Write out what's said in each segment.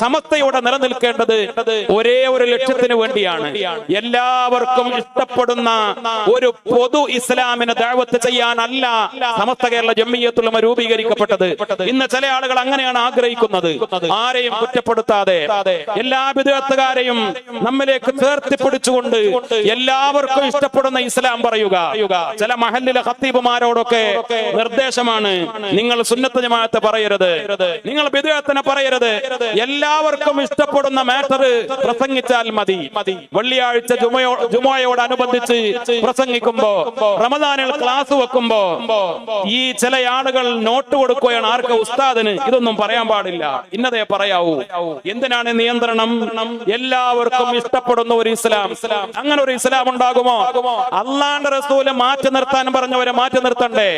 സമത്വയോടെ നിലനിൽക്കേണ്ടത് ഒരേ ഒരു ലക്ഷ്യത്തിന് വേണ്ടിയാണ്. എല്ലാവർക്കും ഇഷ്ടപ്പെടുന്ന ഒരു പൊതു ഇസ്ലാമിനെ ദാവത്ത് ചെയ്യാനല്ല സമസ്ത കേരള ജമ്മിയത്തുള്ള രൂപീകരിക്കപ്പെട്ടത്. ഇന്ന് ചില ആളുകൾ അങ്ങനെയാണ് ആഗ്രഹിക്കുന്നത്. ആരെയും കുറ്റപ്പെടുത്താതെ എല്ലാ വിദേശത്തുകാരെയും നമ്മിലേക്ക് ചേർത്തി പിടിച്ചുകൊണ്ട് എല്ലാവർക്കും ഇഷ്ടപ്പെടുന്ന ഇസ്ലാം പറയുക. ചില മഹല്ലിലെ ഹത്തീബുമാരോടൊക്കെ നിർദ്ദേശമാണ്. നിങ്ങൾ സുന്നത്ത് ജമാഅത്ത് പറയരുത്. നിങ്ങൾ വിദേഹത്തിനെ പറയരുത്. എല്ലാവർക്കും ഇഷ്ടപ്പെടുന്ന മാറ്റർ പ്രസംഗിച്ചാൽ മതി. വെള്ളിയാഴ്ച ജുമയോ ജുമയോടനുബന്ധിച്ച് പ്രസംഗിക്കുമ്പോ റമദാനിൽ ക്ലാസ് വെക്കുമ്പോ ഈ ചില ആളുകൾ നോട്ട് കൊടുക്കുകയാണ്. ആർക്ക്? ഉസ്താദിന്. ഇതൊന്നും പറയാൻ പാടില്ല. ഇന്നതേ പറയാവൂ. എന്തിനാണ് നിയന്ത്രണം? എല്ലാവർക്കും ഇഷ്ടപ്പെടുന്ന ഒരു ഇസ്ലാം. അങ്ങനെ ഒരു ഇസ്ലാം ഉണ്ടാകുമോ? അള്ളാന്റെ റസൂൽ മാറ്റി നിർത്താൻ പറഞ്ഞവരെ മാറ്റി നിർത്തണ്ടേ?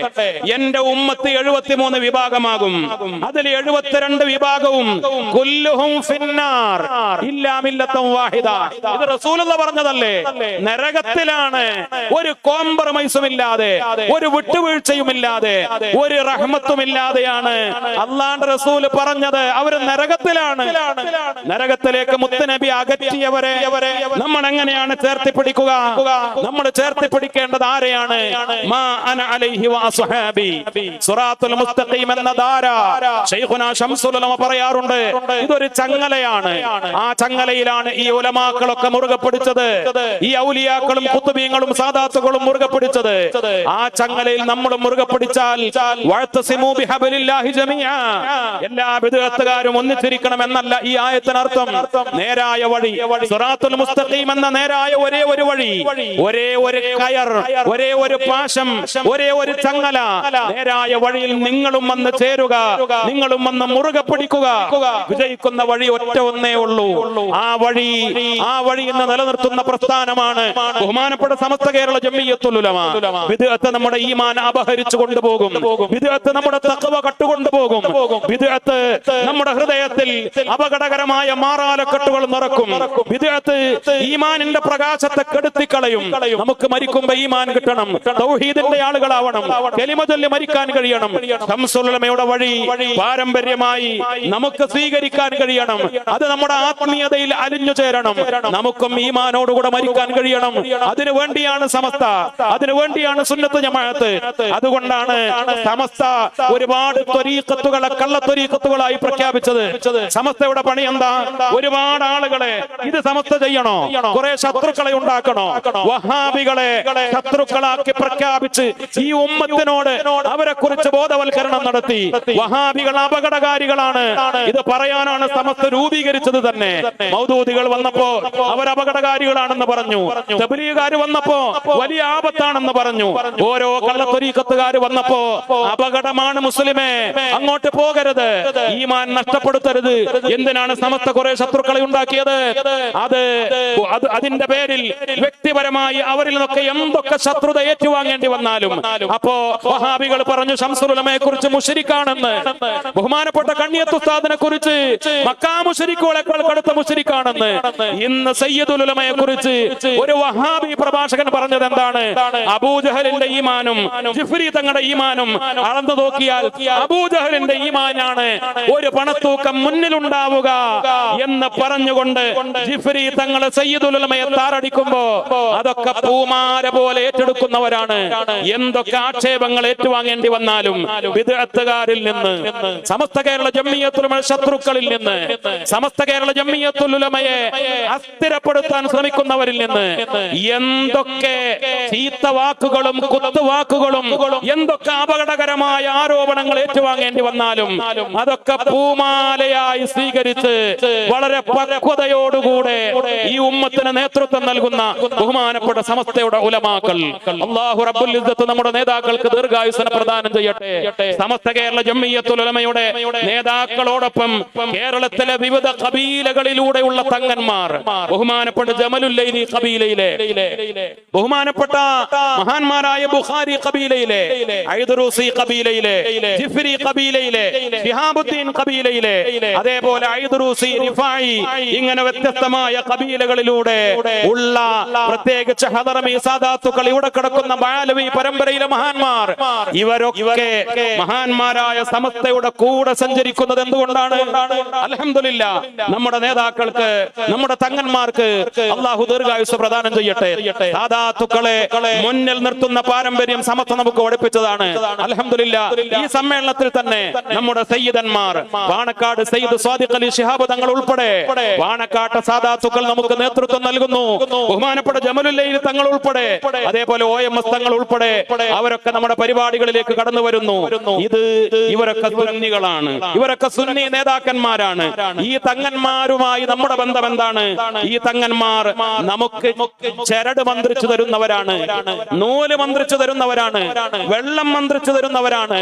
എന്റെ ഉമ്മത്ത് എഴുപത്തിമൂന്ന് വിഭാഗമാകും. അതിൽ എഴുപത്തിരണ്ട് വിഭാഗവും വാഹിദ ഇത് റസൂലുള്ള പറഞ്ഞതല്ലേ? നരകത്തിലാണ് ഒരു കോംപ്രമൈസും ഇല്ലാതെ ഒരു വിട്ടുവീഴ്ചയും ഇല്ലാതെ ഒരു റഹ്മത്തും ഇല്ലാതെയാണ് അള്ളാന്റെ റസൂൽ പറഞ്ഞത്. അവർ നരകത്തിലാണ്. നരകത്തിലേക്ക് മുത്തനബി അകറ്റിയവരെ നമ്മൾ എങ്ങനെയാണ് ചേർത്തി പിടിക്കുക നമ്മൾ ചേർത്തി പിടിക്കേണ്ടത് ആരെയാണ് എന്ന ധാര. പറയാറുണ്ട്. ഇതൊരു ചങ്ങലയാണ്. ആ ചങ്ങലയിലാണ് ഈ ഉലമാക്കളൊക്കെ മുറുകെ പിടിച്ചത്. ഈ ഔലിയാക്കളും കുത്തുബീങ്ങളും സാദാത്തുകളും മുറുകെ പിടിച്ചത്. ആ ചങ്ങലയിൽ നമ്മൾ മുറുകെ പിടിച്ചാൽ എല്ലാ വിദഗ്ധക്കാരും ഒന്നിച്ചിരിക്കണം എന്നല്ല ഈ ആയത്തിനർത്ഥം. നേരായ വഴി. സുറാത്തുൽ മുസ്തഖീം എന്ന നേരായ ഒരേ ഒരു വഴി. ഒരേ ഒരു കയർ ഒരേ ഒരു പാശം ഒരേ ഒരു ചങ്ങല. നേരായ വഴിയിൽ നിങ്ങളും വന്ന് ചേരുക. നിങ്ങളും വന്ന് മുറുകെ പിടിക്കുക. വിജയിക്കുന്ന വഴി ഒറ്റ ഒന്നേ ഉള്ളൂ. ആ വഴി ആ വഴി ഇന്ന് നിലനിർത്തുന്ന പ്രസ്ഥാനമാണ് ബഹുമാനപ്പെട്ട സമസ്ത കേരള ജമ്മിയത്തുലുലമ വിദഗ്ധ നമ്മുടെ ഈമാൻ അപഹരിച്ചു കൊണ്ടുപോകും. വിദഗ്ധ നമ്മുടെ തക്കവ കട്ടുകൊണ്ടുപോകും. വിദഗ്ധ നമ്മുടെ ഹൃദയത്തിൽ അപകടകരമായ മാറാലക്കെട്ടുകൾ നിറക്കും. വിദഗ്ധ ഈമാനിന്റെ പ്രകാശത്തെ കെടുത്തിക്കളയും. നമുക്ക് മരിക്കുമ്പോ ഈമാൻ കിട്ടണം. തൗഹീദിന്റെ ആളുകളാവണം. കെലിമ ചൊല്ലി മരിക്കാൻ കഴിയണം. ശംസുലമയുടെ വഴി പാരമ്പര്യമായി നമുക്ക് സ്വീകരിക്കാൻ കഴിയണം. അത് നമ്മുടെ ആത്മീയതയിൽ അലിഞ്ഞു ചേരണം. നമുക്കും ഈമാനോടുകൂടെ മരിക്കാൻ കഴിയണം. അതിനു വേണ്ടിയാണ് സമസ്ത. അതിനു വേണ്ടിയാണ് സുന്നത്ത് ജമാഅത്ത്. അതുകൊണ്ടാണ് സമസ്ത ഒരുപാട് ത്വരീക്കത്തുകളെ കള്ളത്വരീക്കത്തുകളായി പ്രഖ്യാപിച്ചത്. സമസ്തയുടെ പണി എന്താ? ഒരുപാട് ആളുകളെ ഇത് സമസ്ത ചെയ്യണോ? കുറെ ശത്രുക്കളെ ഉണ്ടാക്കണോ? വഹാബികളെ ശത്രുക്കളാക്കി പ്രഖ്യാപിച്ച് ഈ ഉമ്മത്തിനോട് അവരെ കുറിച്ച് ബോധവൽക്കരണം നടത്തി. വഹാബികൾ അപകടകാരികളാണ്. ഇത് പറയാനാണ് സമസ്ത രൂപീകരിച്ചത് തന്നെ. മൗദൂദികൾ വന്നപ്പോ അവർ അപകടകാരികളാണെന്ന് പറഞ്ഞു. തബലീകാർ വന്നപ്പോ വലിയ ആപത്താണെന്ന് പറഞ്ഞു. ഓരോ കള്ളത്തൊരീക്കത്തുകാർ വന്നപ്പോ അപകടമാണ് മുസ്ലിമേ അങ്ങോട്ട് പോകരുത്. ഈമാൻ നഷ്ടപ്പെടുത്തരുത്. എന്തിനാണ് സമസ്ത കുറെ ശത്രുക്കളെ ഉണ്ടാക്കിയത്? അത് അത് അതിന്റെ പേരിൽ വ്യക്തിപരമായി അവരിൽ നിന്നൊക്കെ എന്തൊക്കെ ശത്രുത ഏറ്റുവാങ്ങേണ്ടി വന്നാലും അപ്പോ വഹാബികൾ പറഞ്ഞു ശംസുലമയെ കുറിച്ച് മുഷരിക്കാണെന്ന്. ബഹുമാനപ്പെട്ട കണ്ണിയത്തുസ്താദിനെ കുറിച്ച് മക്കാ മുഷരിക്കുകളെക്കാൾ കടുത്ത മുഷരിക്കാണെന്ന് ഇന്ന് സയ്യദുലമയെ കുറിച്ച് ഒരു വഹാബി പ്രഭാഷകൻ പറഞ്ഞത് എന്താണ്? അബൂജഹലിന്റെ ഈമാനും ജിഫ്രി തങ്ങളുടെ ഈമാനും അളന്നു നോക്കിയാൽ അബൂജഹലിന്റെ ഈമാനാണ്. ഒരു പണത്തൂക്കം മുന്നിലുണ്ടാവുക എന്ന് പറഞ്ഞുകൊണ്ട് ജിഫ്രി തങ്ങളെ സയ്യിദുലമയെ താറടിക്കുമ്പോ അതൊക്കെ പൂമാര പോലെ ഏറ്റെടുക്കുന്നവരാണ്. എന്തൊക്കെ ആക്ഷേപങ്ങൾ ഏറ്റുവാങ്ങേണ്ടി വന്നാലും വിദഗ്ധകാരിൽ നിന്ന് സമസ്ത കേരള ജമ്മിയത്തുലമ ശത്രുക്കളിൽ നിന്ന് സമസ്ത കേരള ജമ്മിയത്തുലമയെ അസ്ഥിരപ്പെടുത്താൻ ശ്രമിക്കുന്നവരിൽ നിന്ന് എന്തൊക്കെ ചീത്ത വാക്കുകളും കുത്തുവാക്കുകളും എന്തൊക്കെ അപകടകരമായ ആരോപണങ്ങൾ ഏറ്റുവാങ്ങേണ്ടി വന്നാലും അതൊക്കെ പൂമാലയായി സ്വീകരിച്ച് വളരെ പക്വതയോടുകൂടെ ഈ ഉമ്മത്തിന് നേതൃത്വം നൽകുന്ന ബഹുമാനപ്പെട്ട സമസ്തയുടെ ഉലമാക്കൾ. അള്ളാഹു റബ്ബുൽ നമ്മുടെ നേതാക്കൾക്ക് ദീർഘായുസന പ്രദാനം ചെയ്യട്ടെ. സമസ്ത കേരള ജമ്മിയത്തുലമയുടെ നേതാക്കളോടൊപ്പം നേതാക്കളോടൊപ്പം കേരളത്തിലെ വിവിധ കബീലകളിലൂടെയുള്ള തങ്ങന്മാർ. ബഹുമാനപ്പെട്ട ജമലുല്ലൈനി കബീലയിലെ. ബഹുമാനപ്പെട്ട മഹാന്മാരായ ബുഖാരി കബീലയിലെ. ഐദറൂസി കബീലയിലെ. ജിഫ്രി കബീലയിലെ. ഷിഹാബുദ്ദീൻ കബീലയിലെ. അതേപോലെ ഐദറൂസി റിഫായി ഇങ്ങനെ വ്യത്യസ്തമായ കബീലകളിലൂടെ ഉള്ള പ്രത്യേകിച്ച് ഹദറമി സാദാത്തുക്കൾ ഇവിടെ കിടക്കുന്ന ബാലവി പരമ്പരയിലെ മഹാന്മാർ. ഇവരൊക്കെ മഹാന്മാരായ സമസ്തയുടെ കൂടെ സഞ്ചരിക്കുന്നത് എന്തുകൊണ്ടാണ്? അലഹമില്ല നമ്മുടെ നേതാക്കൾക്ക് നമ്മുടെ തങ്ങന്മാർക്ക് അള്ളാഹു ദീർഘായുസ് പ്രദാനം ചെയ്യട്ടെ. സാധാത്തുക്കളെ മുന്നിൽ നിർത്തുന്ന പാരമ്പര്യം സമത്വം നമുക്ക് പഠിപ്പിച്ചതാണ്. അലഹമില്ല ഈ സമ്മേളനത്തിൽ തന്നെ നമ്മുടെ സയ്യിദന്മാർ വാണക്കാട് സയ്യിദ് സ്വാദിഖ് അലി ഷിഹാബ് തങ്ങൾ ഉൾപ്പെടെ വാണക്കാട്ട് സാദാത്തുക്കൾ നമുക്ക് നേതൃത്വം നൽകുന്നു. ബഹുമാനപ്പെട്ട ജമലുല്ലയിൽ തങ്ങൾ ഉൾപ്പെടെ അതേപോലെ ഒ എം എസ് തങ്ങൾ ഉൾപ്പെടെ അവരൊക്കെ നമ്മുടെ പരിപാടികളിലേക്ക് കടന്നു വരുന്നു. ഇത് ഇവരൊക്കെ സുന്നികളാണ്. ഇവരൊക്കെ സുന്നി നേതാക്കന്മാരാണ്. ഈ തങ്ങന്മാരുമായി നമ്മുടെ ബന്ധം എന്താണ്? ഈ തങ്ങന്മാർ നമുക്ക് ചരട് മന്ത്രിച്ചു തരുന്നവരാണ്. നൂൽ മന്ത്രിച്ചു തരുന്നവരാണ്. വെള്ളം മന്ത്രിച്ചു തരുന്നവരാണ്.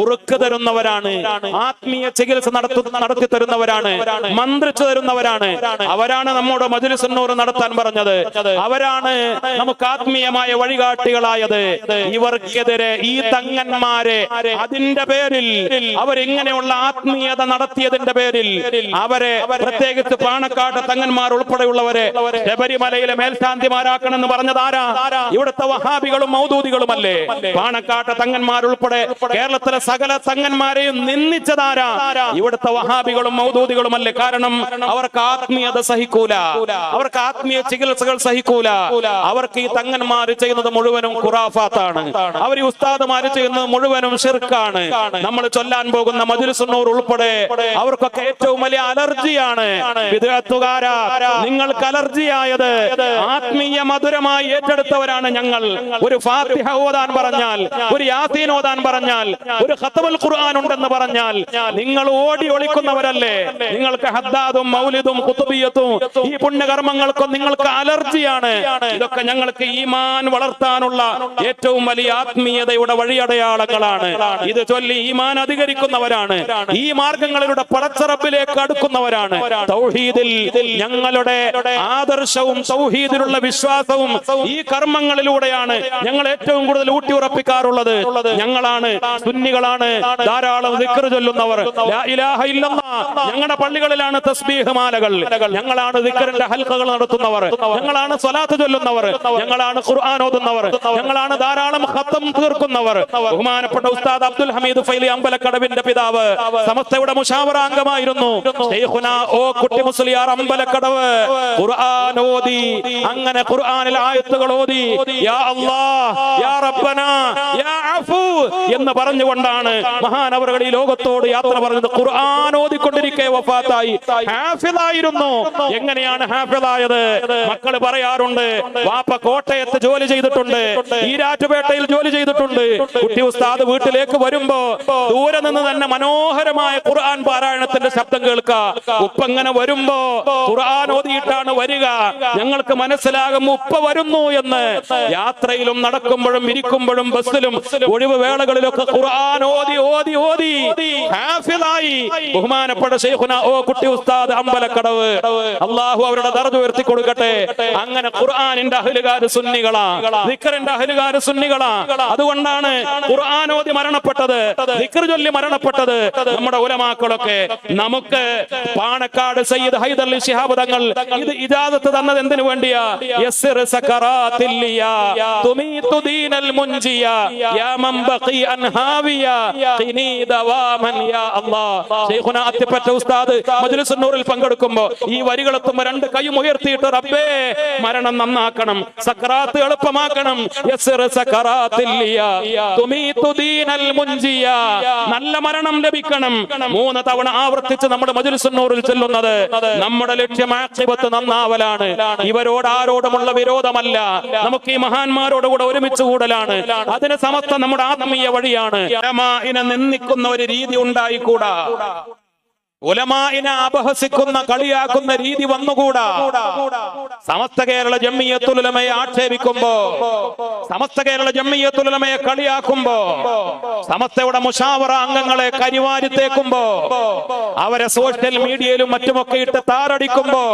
ഉറുക്ക് തരുന്നവരാണ്. ആത്മീയ ചികിത്സ നടത്തു നടത്തി തരുന്നവരാണ്. മന്ത്രിച്ചു തരുന്നവരാണ്. അവരാണ് നമ്മുടെ മജുലിസുന്നൂർ നടത്താൻ പറഞ്ഞത്. അവരാണ് നമുക്ക് ആത്മീയമായ വഴികാട്ടികളായത്. ഇവർക്കെതിരെ ഈ തങ്ങന്മാരെ അതിന്റെ പേരിൽ അവരിങ്ങനെയുള്ള ആത്മീയത നടത്തിയതിന്റെ പേരിൽ അവരെ പ്രത്യേകിച്ച് പാണക്കാട് തങ്ങന്മാർ ഉൾപ്പെടെയുള്ളവരെ ശബരിമലയിലെ മേൽശാന്തിമാരാക്കണമെന്ന് പറഞ്ഞത് ആരാ? ഇവിടുത്തെ വഹാബികളും മൗദൂദികളുമല്ലേ? പാണക്കാട്ട് തങ്ങന്മാർ ഉൾപ്പെടെ കേരളത്തിലെ സകല തങ്ങന്മാരെയും നിന്ദിച്ചതാരാ ഇവിടുത്തെ വഹാബികളും മൗദൂദികളും അല്ലേ കാരണം അവർക്ക് ആത്മീയത സഹിക്കൂല. അവർക്ക് ആത്മീയ ചികിത്സകൾ സഹിക്കൂല. അവർക്ക് ഈ തങ്ങന്മാർ ചെയ്യുന്നത് മുഴുവനും ഖുറാഫാത്താണ്. അവർ ഈ ഉസ്താദ്മാര് ചെയ്യുന്നത് മുഴുവനും ഷിർക്കാണ് നമ്മൾ ചൊല്ലാൻ പോകുന്ന മജുലിസുന്നൂർ ഉൾപ്പെടെ അവർക്കൊക്കെ ഏറ്റവും വലിയ അലർജിയാണ് വിദഗ്ധകാരാ. നിങ്ങൾക്ക് അലർജിയായത് ആത്മീയ മധുരമായി ഏറ്റെടുത്തവരാണ് ഞങ്ങൾ. ഒരു ഫാത്തിഹ ഓതാൻ പറഞ്ഞാൽ ഒരു യാസീൻ ഓതാൻ പറഞ്ഞാൽ ഒരു ഖത്തബുൽ ഖുർആൻ ഉണ്ടെന്ന് പറഞ്ഞാൽ നിങ്ങൾ ഓടി ഒളിക്കുന്നവരല്ലേ? നിങ്ങൾക്ക് ഹദ്ദാദും മൗലിദും കുത്തുബിയത്തും ഈ പുണ്യകർമ്മങ്ങൾക്കും നിങ്ങൾക്ക് അലർജിയാണ്. ഇതൊക്കെ ഞങ്ങൾക്ക് ഈമാൻ വളർത്താനുള്ള ഏറ്റവും വലിയ ആത്മീയതയുടെ വഴിയടയാളങ്ങളാണ്. ഇത് ചൊല്ലി ഈമാൻ അധികരിക്കുന്നവരാണ്. ഈ മാർഗങ്ങളിലൂടെ പടച്ചറപ്പിലേക്ക് അടുക്കുന്നവരാണ്. തൗഹീദിൽ ഞങ്ങളുടെ ആദർശവും തൗഹീദിലുള്ള വിശ്വാസവും ഈ കർമ്മങ്ങളിലൂടെയാണ് ഞങ്ങൾ ഏറ്റവും കൂടുതൽ ഊട്ടിയുറപ്പിക്കാറുള്ളത്. ഞങ്ങളാണ് സുന്നികളാണ്. ധാരാളം ദിക്ർ ചൊല്ലുന്നവർ. ഞങ്ങളുടെ പള്ളികളിലാണ് തസ്ബീഹ് മാലകൾ. ഞങ്ങളാണ് ദിക്റിന്റെ ഹൽക്കകൾ നടത്തുന്നവർ. ഞങ്ങളാണ് സ്വലാത്ത് ചൊല്ലുന്നവർ. ഞങ്ങളാണ് ഖുർആൻ ഓതുന്നവർ. ഞങ്ങളാണ് ധാരാളം ഹത്തം തീർക്കുന്നവർ. ബഹുമാനപ്പെട്ട ഉസ്താദ് അബ്ദുൽ ഹമീദ് ഫൈലി അമ്പലക്കടവിന്റെ പിതാവ്. സമസ്തയുടെ മുഷാവറ അംഗമായിരുന്നു. ഓ കുട്ടി മുസ്ലിയാർ അമ്പലക്കടവ് ഖുർആൻ ഓതി. അങ്ങനെ ഖുർആനിൽ ആയത്തുകൾ ഓതി. യാ അല്ലാഹ് യാ റബ്ബന യാ അഫു എന്ന് പറഞ്ഞുകൊണ്ടാണ് മഹാനവറുകൾ ഈ ലോകത്തോട് യാത്ര പറഞ്ഞത്. ഖുർആൻ ഓതിക്കൊണ്ടിരിക്കെ വഫാത്തായി. ഹാഫിദായിരുന്നു എങ്ങനെയാണ് ഹാഫിദായത് മക്കൾ പറയാറുണ്ട് വാപ്പ കോട്ടയത്ത് ജോലി ചെയ്തിട്ടുണ്ട് ഈരാറ്റുപേട്ടയിൽ ജോലി ചെയ്തിട്ടുണ്ട്. കുട്ടി ഉസ്താദ് വീട്ടിലേക്ക് വരുമ്പോ ദൂരെ നിന്ന് തന്നെ മനോഹരമായ ഖുർആൻ പാരായണത്തിന്റെ ശബ്ദം കേൾക്കുക ഉപ്പങ്ങനെ വരുമ്പോ ഖുർആൻ ഓതിയിട്ടാണ് വരിക. ഞങ്ങൾക്ക് മനസ്സിലാകും ഉപ്പ വരുന്നു എന്ന്. യാത്രയിലും നടക്കുമ്പോഴും ഇരിക്കുമ്പോഴും ബസ്സിലും ഒഴിവ് വേളകളിലൊക്കെ ഖുർആൻ ഓതി ഓതി ഓതി. ഹാഫിളായി ബഹുമാനപ്പെട്ട ശൈഖുന ഓ കുട്ടി ഉസ്താദ് അമ്പലക്കടവ്. അള്ളാഹു അവരുടെ ദർജ ഉയർത്തി കൊടുക്കട്ടെ. അങ്ങനെ ഖുർആനിന്റെ അഹലുകാര് സുന്നികളാ. ദിക്കറിന്റെ അഹലുകാര് സുന്നികളാ. അതുകൊണ്ടാണ് ഖുർആൻ ഓതി മരണപ്പെട്ടത്. ദിക്കർ ചൊല്ലി മരണപ്പെട്ടത്. നമ്മുടെ ഉലമാക്കളൊക്കെ നമുക്ക് പാണക്കാട് സയ്യിദ് ഹൈദർ ശിഹാബ് തങ്ങൾ ഇത് ഇജാദത്ത് തന്നത് എന്തിനു വേണ്ടിയാ? യസ്സിർ സകറാത്തില്ലിയ തുമീതു ദീനൽ മുൻജിയ. യാ മൻ ബഖി അൻഹാവിയ. ഖിനി ദവാമൻ യാ അല്ലാഹ് ശൈഖുന അത്തിപ്പറ്റ ഉസ്താദ് മജ്ലിസ് നൂറിൽ പങ്കെടുക്കുമ്പോൾ ഈ വരികൾ എത്തുമ്പോൾ രണ്ട് കൈയും ഉയർത്തിയിട്ട് റബ്ബേ മരണം നന്നാക്കണം. സക്കറാത്ത് എളുപ്പമാക്കണം. യസ്സിർ സകറാത്തില്ലിയ തുമീതു ദീനൽ മുൻജിയ. നല്ല മരണം ലഭിക്കണം. മൂന്ന് തവണ ആവർത്തിച്ച് നമ്മുടെ മജുലിസുന്നൂറിൽ ചെല്ലുന്നത് നമ്മുടെ ലക്ഷ്യം ആക്ഷേപത്ത് നന്നാവലാണ്. ഇവരോട് ആരോടുമുള്ള വിരോധമല്ല. നമുക്ക് ഈ മഹാന്മാരോട് കൂടെ ഒരുമിച്ച് കൂടലാണ്. അതിന് സമസ്ത നമ്മുടെ ആത്മീയ വഴിയാണ്. നിന്ദിക്കുന്ന ഒരു രീതി ഉണ്ടായിക്കൂടാ. ഉലമായിനെ അപഹസിക്കുന്ന കളിയാക്കുന്ന രീതി വന്നുകൂടാ. സമസ്ത കേരള ജമ്മിയത്തുലമയെ ആക്ഷേപിക്കുമ്പോ സമസ്ത കേരള ജമ്മിയത്തുലമയെ കളിയാക്കുമ്പോ സമസ്തയുടെ മുഷാവറ അംഗങ്ങളെ കരിവാരിത്തേക്കുമ്പോ അവരെ സോഷ്യൽ മീഡിയയിലും മറ്റുമൊക്കെ ഇട്ട് താറടിക്കുമ്പോ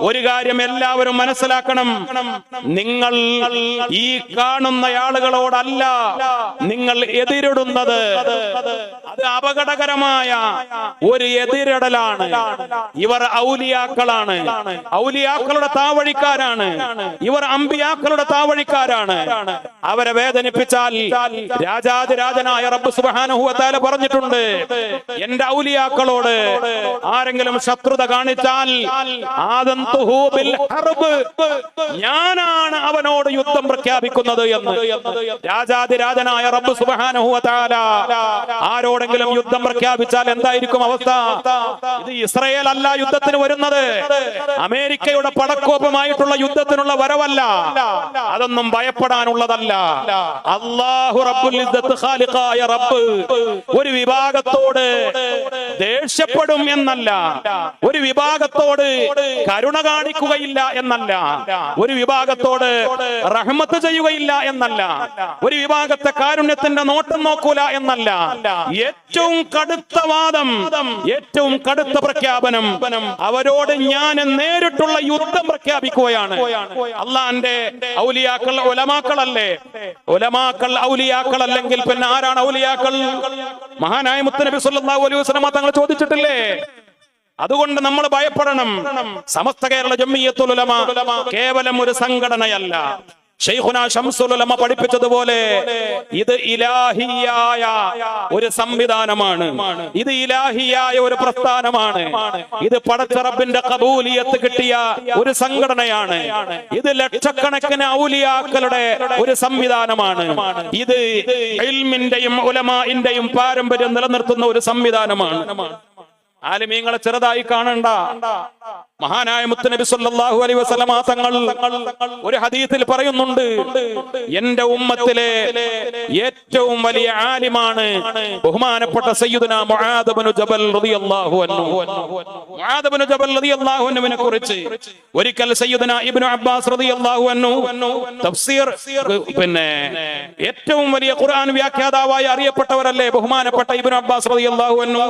ഒരു കാര്യം എല്ലാവരും മനസ്സിലാക്കണം. നിങ്ങൾ ഈ കാണുന്ന ആളുകളോടല്ല നിങ്ങൾ എതിരിടുന്നത്. അത് അപകടകരമായ ഒരു എതിരിടലാണ് ഇവർ ഔലിയാക്കളാണ്. ഔലിയാക്കളുടെ താവഴിക്കാരാണ്. ഇവർ അമ്പിയാക്കളുടെ താവഴിക്കാരാണ്. അവരെ വേദനിപ്പിച്ചാൽ രാജാതിരാജനായ റബ്ബ് സുബാനുഹുവത്താല പറഞ്ഞിട്ടുണ്ട് എന്റെ ഔലിയാക്കളോട് ആരെങ്കിലും ശത്രുത കാണിച്ചാൽ. ഞാനാണ് അവനോട് യുദ്ധം പ്രഖ്യാപിക്കുന്നത് എന്ന്. രാജാതിരാജനായ റബ്ബ് സുബാനുഹുവത്താല ആരോടെങ്കിലും യുദ്ധം പ്രഖ്യാപിച്ചാൽ എന്തായിരിക്കും അവസ്ഥ? ഇത് ഇസ്രയേൽ അല്ല യുദ്ധത്തിന് വരുന്നത്. അമേരിക്കയുടെ പടക്കോപ്പമായിട്ടുള്ള യുദ്ധത്തിനുള്ള വരവല്ല. അതൊന്നും ഭയപ്പെടാനുള്ളതല്ല. അള്ളാഹു റബ്ബുൽ റബ്ബ് ഒരു വിഭാഗത്തോട് ദേഷ്യപ്പെടും എന്നല്ല. ഒരു വിഭാഗത്തോട് കരുണ കാണിക്കുകയില്ല എന്നല്ല. ഒരു വിഭാഗത്തോട് റഹ്മത്ത് ചെയ്യുകയില്ല എന്നല്ല. ഒരു വിഭാഗത്തെ കാരുണ്യത്തിന്റെ നോട്ടം നോക്കൂല എന്നല്ല. ഏറ്റവും കടുത്ത വാദം ഏറ്റവും കടുത്ത പ്രഖ്യാപനം അവരോട് ഞാൻ നേരിട്ടുള്ള യുദ്ധം പ്രഖ്യാപിക്കുകയാണ്. അള്ളാന്റെ ഔലിയാക്കൾ ഒലമാക്കളല്ലേ ഒലമാക്കൾ ഔലിയാക്കൾ അല്ലെങ്കിൽ പിന്നെ ആരാണ് ഔലിയാക്കൾ? മഹാനായ മുത്തനബി സല്ലല്ലാഹു അലൈഹി വസല്ലം തങ്ങൾ ചോദിച്ചിട്ടില്ലേ? അതുകൊണ്ട് നമ്മൾ ഭയപ്പെടണം. സമസ്ത കേരള ജമ്മിയത്തുലമ കേവലം ഒരു സംഘടനയല്ല. ഷെയ്ഖുന ഷംസുൽ ഉലമ പഠിപ്പിച്ചതുപോലെ ഇത് ഇലാഹിയായ ഒരു സംവിധാനമാണ്. ഇത് ഇലാഹിയായ ഒരു പ്രസ്ഥാനമാണ്. ഇത് പടച്ചറബിന്റെ കബൂലിയത്ത് കിട്ടിയ ഒരു സംഘടനയാണ്. ഇത് ലക്ഷക്കണക്കിന് ഔലിയാക്കളുടെ ഒരു സംവിധാനമാണ്. ഇത് ഇൽമിന്റെയും ഉലമാന്റെയും പാരമ്പര്യം നിലനിർത്തുന്ന ഒരു സംവിധാനമാണ്. ആലിമീങ്ങളെ ചെറുതായി കാണണ്ട. മഹാനായ മുത്തനബി സല്ലല്ലാഹു അലൈഹി വസല്ലമ തങ്ങൾ ഒരു ഹദീത്തിൽ പറയുന്നുണ്ട് എന്റെ ഉമ്മത്തിലെ ഏറ്റവും വലിയ ആലിമാണ് ബഹുമാനപ്പെട്ട സയ്യിദുന മുആദ് ജബൽ റളിയല്ലാഹു അൻഹു. മുആദ് ജബൽ റളിയല്ലാഹു അൻഹുവിനെ കുറിച്ച് ഒരിക്കൽ സയ്യിദുന ഇബ്നു അബ്ബാസ് റളിയല്ലാഹു അൻഹു തഫ്സീർ പിന്നെ ഏറ്റവും വലിയ ഖുർആൻ വ്യാഖ്യാതാവായി അറിയപ്പെട്ടവരല്ലേ ബഹുമാനപ്പെട്ട ഇബ്നു അബ്ബാസ് റളിയല്ലാഹു അൻഹു?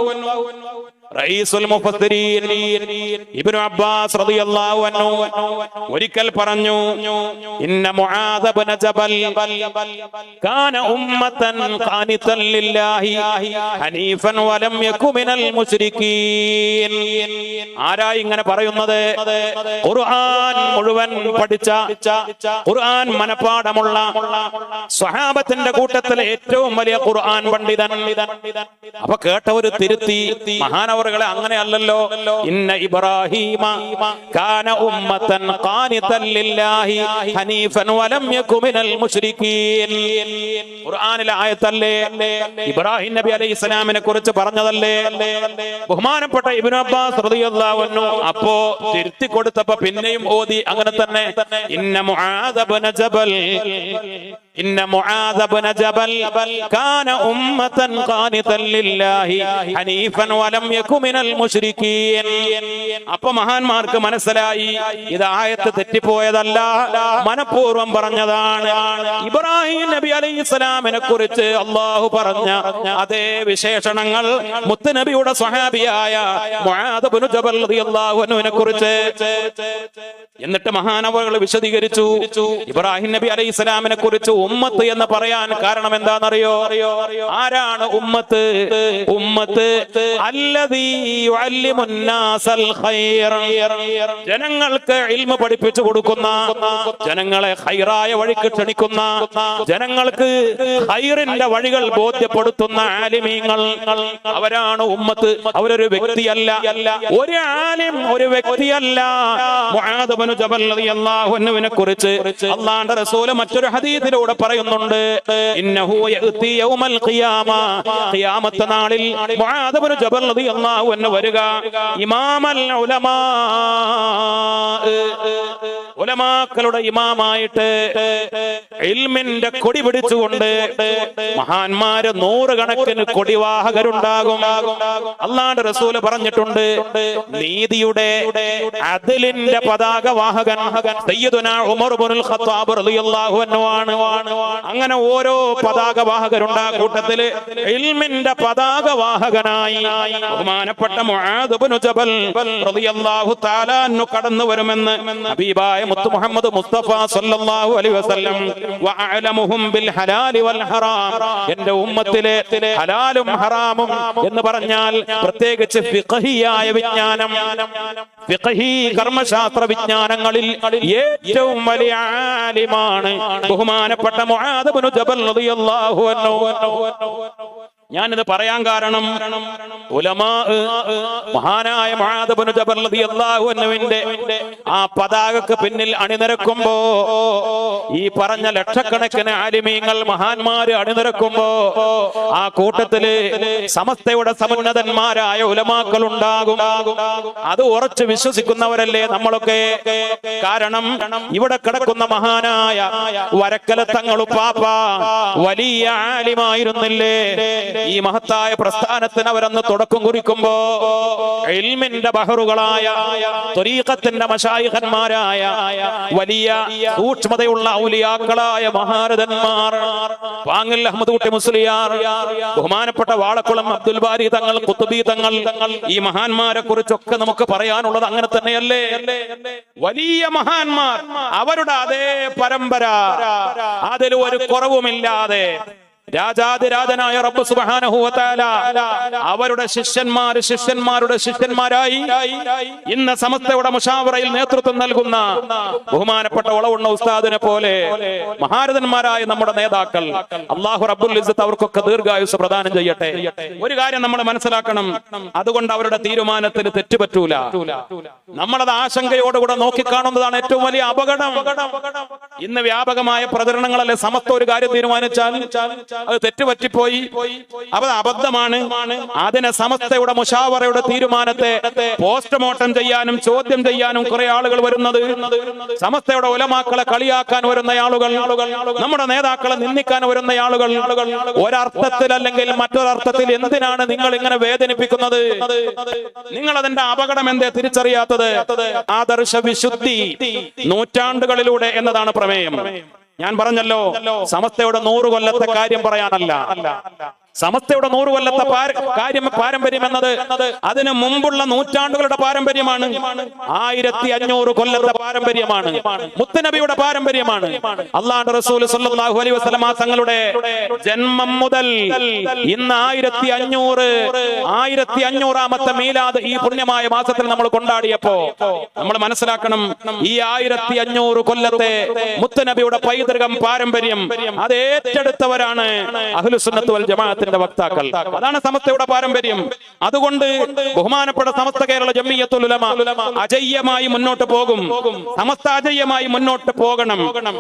ഇബ്നു അബ്ബാസ് റളിയല്ലാഹു അൻഹു ഒരിക്കൽ പറഞ്ഞു ഇന്ന ആരാ ഇങ്ങനെ പറയുന്നത്? ഖുർആൻ മുഴുവൻ പഠിച്ച ഖുർആൻ മനപാഠമുള്ള സ്വഹാബത്തിന്റെ കൂട്ടത്തിലെ ഏറ്റവും വലിയ ഖുർആൻ പണ്ഡിതൻ. അപ്പൊ കേട്ടവര് തിരുത്തി മഹാനവറുകളെ അങ്ങനെയല്ലല്ലോ. ഇന്ന ഇബ്രാഹീമ കാന ലില്ലാഹി ഹനീഫൻ വലം മിനൽ ഖുർആനിലെ ആയത്തല്ലേ? ഇബ്രാഹിം നബി അലൈഹി ഇസ്ലാമിനെ കുറിച്ച് പറഞ്ഞതല്ലേ? ബഹുമാനപ്പെട്ട ഇബ്നു അബ്ബാസ് റളിയല്ലാഹു അൻഹു അപ്പോ തിരുത്തി കൊടുത്തപ്പോ പിന്നെയും ഓതി അങ്ങനെ തന്നെ. ഇന്ന മുആദ് ഇബ്നു ജബൽ ഇന്ന മുആദ് ഇബ്നു ജബൽ കാന ഉമ്മതൻ ഖാനിതൻ ലില്ലാഹി ഹനീഫൻ വലം യകു മിനൽ മുശ്രിക്കീൻ. അപ്പൊ മഹാന്മാർക്ക് മനസ്സിലായി ഇത് ആയത്ത് തെറ്റിപ്പോയതല്ല മനഃപൂർവം പറഞ്ഞതാണ്. ഇബ്രാഹിം നബി അലൈഹി ഇസ്ലാമിനെ കുറിച്ച് അള്ളാഹു പറഞ്ഞ അതേ വിശേഷണങ്ങൾ മുത്ത് നബിയുടെ സ്വഹാബിയായ മുആദ് ഇബ്നു ജബൽ റളിയല്ലാഹു അൻഹുവിനെ കുറിച്ച്. എന്നിട്ട് മഹാനവകൾ വിശദീകരിച്ചു. ഇബ്രാഹിം നബി അലൈഹി സ്വലാമിനെ കുറിച്ച് ഉമ്മത്ത് എന്ന് പറയാൻ കാരണം എന്താണെന്നറിയോ? ആരാണ് ഉമ്മത്ത്? ഉമ്മത്ത് ജനങ്ങൾക്ക് ഇൽമ പഠിപ്പിച്ചു കൊടുക്കുന്ന ജനങ്ങളെ ഹൈറായ വഴിക്ക് ക്ഷണിക്കുന്ന ജനങ്ങൾക്ക് ഹൈറിന്റെ വഴികൾ ബോധ്യപ്പെടുത്തുന്ന ആലിമീങ്ങൾ. അവരാണ് ഉമ്മത്ത്. അവരൊരു വ്യക്തിയല്ല. ഒരു ആലിം ഒരു വ്യക്തിയല്ല. മുആദ് ബിൻ ജബൽ റളിയല്ലാഹു അൻഹുവിനെ കുറിച്ച് അല്ലാഹുവിന്റെ റസൂൽ മറ്റൊരു ഹദീസിലൂടെ പറയുന്നുണ്ട്. ഖിയാമ. ഖിയാമത്ത് നാളിൽ വരിക. ഇമാമൽ ഉലമാ. ഉലമാക്കളുടെ ഇമാമായിട്ട് ഇൽമിന്റെ കൊടി പിടിച്ചുകൊണ്ട് മഹാന്മാര് നൂറുകണക്കിന് കൊടിവാഹകരുണ്ടാകും. അള്ളാണ്ട് റസൂൽ പറഞ്ഞിട്ടുണ്ട് നീതിയുടെ അതിലിന്റെ പതാക വാഹകൻ ഉമർ ഖത്താബ് റളിയല്ലാഹു അൻഹു ആണ്. അങ്ങനെ ഓരോ പതാക വാഹകരുണ്ട് ആ കൂട്ടത്തിൽ ഇൽമിന്റെ പതാക വാഹകനായി ബഹുമാനപ്പെട്ട ജബൽ റളിയല്ലാഹു തആല കടന്നു വരുമെന്ന് ഹബീബായ മുത്തു മുഹമ്മദ് മുസ്തഫ സല്ലല്ലാഹു അലൈഹി വസല്ലം വഅലമുഹും ബിൽ ഹലാലി വൽ ഹറാം. എന്റെ ഉമ്മത്തിലെ ഹലാലും ഹറാമും എന്ന് പറഞ്ഞാൽ പ്രത്യേകിച്ച് ഫിഖഹിയായ വിജ്ഞാനം. ഫിഖഹി കർമ്മശാസ്ത്ര വിജ്ഞാനങ്ങളിൽ ഏറ്റവും വലിയ ആലിമാണ്. ബഹുമാനപ്പെട്ട മുആദ് ഇബ്നു ജബൽ റളിയല്ലാഹു അൻഹു ഞാനിത് പറയാൻ കാരണം മഹാനായ ആ പതാകക്ക് പിന്നിൽ അണിനിരക്കുമ്പോ ഈ പറഞ്ഞ ലക്ഷക്കണക്കിന് ആലിമീങ്ങൾ മഹാന്മാര് അണിനിരക്കുമ്പോ ആ കൂട്ടത്തിൽ സമസ്തയുടെ സമുന്നതന്മാരായ ഉലമാക്കൾ ഉണ്ടാകും അത് ഉറച്ചു വിശ്വസിക്കുന്നവരല്ലേ നമ്മളൊക്കെ? കാരണം ഇവിടെ കിടക്കുന്ന മഹാനായ വരക്കല തങ്ങളുപ്പാപ്പ വലിയ ആലിമായിരുന്നില്ലേ? ഈ മഹത്തായ പ്രസ്ഥാനത്തിന് അവരന്ന് തുടക്കം കുറിക്കുമ്പോ ഇൽമിന്റെ ബഹറുകളായ ത്വരീഖത്തിന്റെ മശായിഖന്മാരായ വലിയ സൂക്ഷ്മതയുള്ള ഔലിയാക്കളായ മഹാരഥന്മാർ വാങ്ങൽ അഹമ്മദ് കുട്ടി മുസ്ലിയാർ ബഹുമാനപ്പെട്ട വാളക്കുളം അബ്ദുൽ ബാരി തങ്ങൾ കുത്തുബി തങ്ങൾ ഈ മഹാന്മാരെ കുറിച്ചൊക്കെ നമുക്ക് പറയാനുള്ളത് അങ്ങനെ തന്നെയല്ലേ? വലിയ മഹാന്മാർ അവരുടെ അതേ പരമ്പര അതിൽ ഒരു കുറവുമില്ലാതെ രാജാതിരാജനായ റബ്ബ് തആല അവരുടെ ശിഷ്യന്മാർ ശിഷ്യന്മാരുടെ ശിഷ്യന്മാരായി ഇന്ന് സമസ്തയുടെ മുഷാവറയിൽ നേതൃത്വം നൽകുന്ന ബഹുമാനപ്പെട്ട ഉളവുണ്ണ ഉസ്താദിനെ പോലെ മഹാരഥന്മാരായ നമ്മുടെ നേതാക്കൾ അള്ളാഹു റബ്ബുൽ ഇസ്സത്ത് അവർക്കൊക്കെ ദീർഘായുസ് പ്രദാനം ചെയ്യട്ടെ. ഒരു കാര്യം നമ്മൾ മനസ്സിലാക്കണം. അതുകൊണ്ട് അവരുടെ തീരുമാനത്തിന് തെറ്റുപറ്റൂല. നമ്മളത് ആശങ്കയോടുകൂടെ നോക്കിക്കാണുന്നതാണ് ഏറ്റവും വലിയ അപകടം. ഇന്ന് വ്യാപകമായ പ്രചരണങ്ങളല്ലേ സമസ്ത ഒരു കാര്യം തീരുമാനിച്ചാൽ? അത് തെറ്റുപറ്റിപ്പോയി. അത് അബദ്ധമാണ്. അതിനെ സമസ്തയുടെ മുഷാവറയുടെ തീരുമാനത്തെ പോസ്റ്റ്മോർട്ടം ചെയ്യാനും ചോദ്യം ചെയ്യാനും കുറെ ആളുകൾ വരുന്നത്. സമസ്തയുടെ ഉലമാക്കളെ കളിയാക്കാൻ വരുന്ന ആളുകൾ നമ്മുടെ നേതാക്കളെ നിന്ദിക്കാൻ വരുന്ന ആളുകൾ. ഒരർത്ഥത്തിൽ അല്ലെങ്കിൽ മറ്റൊരർത്ഥത്തിൽ എന്തിനാണ് നിങ്ങൾ ഇങ്ങനെ വേദനിപ്പിക്കുന്നത്? നിങ്ങൾ അതിന്റെ അപകടം എന്തേ തിരിച്ചറിയാത്തത്. ആദർശ വിശുദ്ധി നൂറ്റാണ്ടുകളിലൂടെ എന്നതാണ് പ്രമേയം. ഞാൻ പറഞ്ഞല്ലോ സമസ്തയുടെ നൂറ് കൊല്ലത്തെ കാര്യം പറയാനല്ല. സമസ്തയുടെ നൂറ് കൊല്ലത്തെ കാര്യം പാരമ്പര്യം എന്നത് അതിന് മുമ്പുള്ള നൂറ്റാണ്ടുകളുടെ പാരമ്പര്യമാണ്. ആയിരത്തി അഞ്ഞൂറ് കൊല്ലത്തെ പാരമ്പര്യമാണ്. മുത്തനബിയുടെ പാരമ്പര്യമാണ്. അള്ളാഹു റസൂൽ സല്ലല്ലാഹു അലൈഹി വസല്ലമ തങ്ങളുടെ ജന്മം മുതൽ ഇന്ന് ആയിരത്തി അഞ്ഞൂറ് ആയിരത്തി അഞ്ഞൂറാമത്തെ മീലാദ് ഈ പുണ്യമായ മാസത്തിൽ നമ്മൾ കൊണ്ടാടിയപ്പോ നമ്മൾ മനസ്സിലാക്കണം ഈ ആയിരത്തി അഞ്ഞൂറ് കൊല്ലത്തെ മുത്തനബിയുടെ പൈതൃകം പാരമ്പര്യം അത് ഏറ്റെടുത്തവരാണ് അഹ്ലുസുന്നത്ത് വൽ ജമാഅത്തിന്റെ വക്താക്കൾ. അതാണ് സമസ്തയുടെ പാരമ്പര്യം. അതുകൊണ്ട് ബഹുമാനപ്പെട്ട സമസ്ത കേരള ജമ്മിയത്തുൽ ഉലമ അജയ്യമായി മുന്നോട്ട് പോകും. സമസ്ത അജയ്യമായി മുന്നോട്ട് പോകണം.